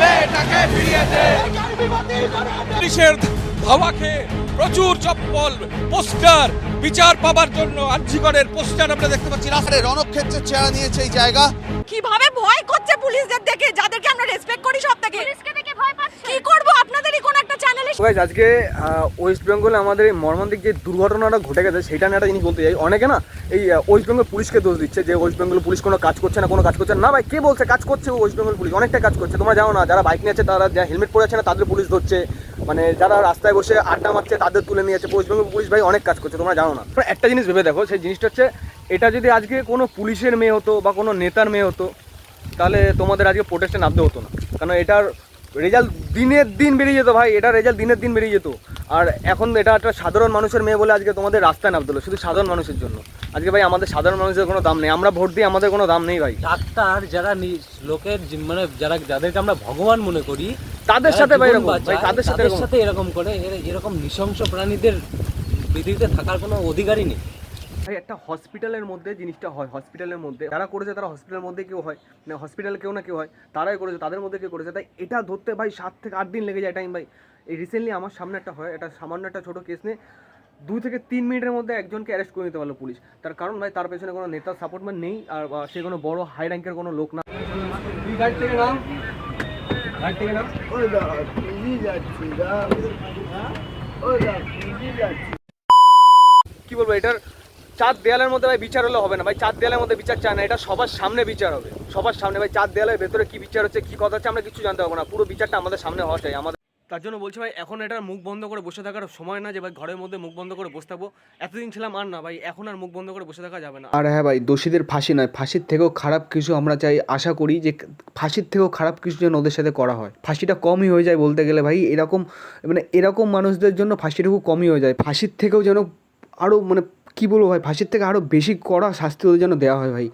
মেয়েটাকে পুলিশের ধাওয়া খেয়ে প্রচুর চপ্পল পোস্টার বিচার পাবার জন্য আর্জিগড়ের পোস্টার আমরা দেখতে পাচ্ছি। রাস্তায় রণক্ষেত্রের চেহারা নিয়েছে এই জায়গা। কীভাবে ভয় করছে পুলিশদের দেখে? যাদেরকে আমরা রেসপেক্ট করি সব থেকে পুলিশকে দেখে ভয় পাচ্ছে কি করব আপনাদেরই কোন একটা চ্যানেলে গাইজ আজকে ওয়েস্ট বেঙ্গলে আমাদের এই মর্মান্তিক যে দুর্ঘটনাটা ঘটে গেছে, সেটা নিয়ে একটা জিনিস বলতে চাই। অনেকে না, এই ওয়েস্ট বেঙ্গল পুলিশকে দোষ দিচ্ছে যে ওয়েস্ট বেঙ্গল পুলিশ কোনো কাজ করছে না, কোনো কাজ করছে না। ভাই, কে বলছে কাজ করছে ওয়েস্ট বেঙ্গল পুলিশ? অনেকটা কাজ করছে। তোমরা জানো না, যারা বাইক নিয়েছে তারা যা হেলমেট পরে আছে না, তাদের পুলিশ ধরছে। মানে যারা রাস্তায় বসে আড্ডা মারছে, তাদের তুলে নিয়েছে ওয়েস্ট বেঙ্গল পুলিশ ভাই অনেক কাজ করছে, তোমরা জানো না। একটা জিনিস ভেবে দেখো, সেই জিনিসটা হচ্ছে, এটা যদি আজকে কোনো পুলিশের মেয়ে হতো বা কোনো নেতার মেয়ে হতো, তাহলে তোমাদের আজকে প্রোটেস্টে নামতে হতো না। কারণ এটার রেজাল্ট দিনের দিন বেরিয়ে যেত ভাই এটা রেজাল্ট দিনের দিন বেরিয়ে যেত। আর এখন এটা একটা সাধারণ মানুষের মেয়ে বলে আজকে তোমাদের রাস্তায় নামতে শুধু সাধারণ মানুষের জন্য। আজকে ভাই আমাদের সাধারণ মানুষের কোনো দাম নেই আমরা ভোট দিই আমাদের কোনো দাম নেই ভাই। ডাক্তার যারা লোকের মানে যারা যাদেরকে আমরা ভগবান মনে করি তাদের সাথে ভাই এরকম ভাই তাদের সাথে সাথে এরকম করে এরকম নৃশংস প্রাণীদের পৃথিবীতে থাকার কোনো অধিকারই নেই। ভাই একটা হসপিটালের মধ্যে জিনিসটা হয় হসপিটালের মধ্যে। যারা করেছে তারা হসপিটালের মধ্যে কেউ হয় মানে হসপিটালে কেউ না কেউ হয় তারাই করেছে তাদের মধ্যে কেউ করেছে। তাই এটা ধরতে ভাই সাত থেকে আট দিন লেগে যায় টাইম ভাই। এই রিসেন্টলি আমার সামনে একটা হয় এটা সামান্য একটা ছোটো কেস নিয়ে দুই থেকে তিন মিনিটের মধ্যে একজনকে অ্যারেস্ট করে নিতে পারল পুলিশ। তার কারণ ভাই তার পেছনে কোনো নেতার সাপোর্ট মানে নেই আর বা সে কোনো বড় হাই র্যাঙ্কের কোনো লোক না। গাড়ি থেকে নাম? গাড়ি থেকে নাম? কি বলব এটার চার দেয়ালের মধ্যে ভাই বিচার হলে হবে না। ভাই চার দেয়ালের মধ্যে বিচার চায় না এটা সবার সামনে বিচার হবে। সবার সামনে ভাই চার দেয়ালের ভেতরে কি বিচার হচ্ছে কি কথা হচ্ছে আমরা কিছু জানতে পারব না। পুরো বিচারটা আমাদের সামনে হওয়া চাই। আমাদের তার জন্য বলছি ভাই এখন এটার মুখ বন্ধ করে বসে থাকার সময় না যে ভাই ঘরের মধ্যে মুখ বন্ধ করে বসে থাকব। এতদিন ছিলাম আর না ভাই এখন আর মুখ বন্ধ করে বসে থাকা যাবে না। আর হ্যাঁ ভাই দোষীদের ফাঁসি নয় ফাঁসির থেকেও খারাপ কিছু আমরা চাই আশা করি যে ফাঁসির থেকেও খারাপ কিছু যেন ওদের সাথে করা হয়। ফাঁসিটা কমই হয়ে যায় বলতে গেলে ভাই এরকম মানে এরকম মানুষদের জন্য ফাঁসিটুকু কমই হয়ে যায়। ফাঁসির থেকেও যেন আরও মানে কী বলব ভাই? ফাঁসির থেকে আরও বেশি কড়া শাস্তি ওদের যেন দেওয়া হয় ভাই।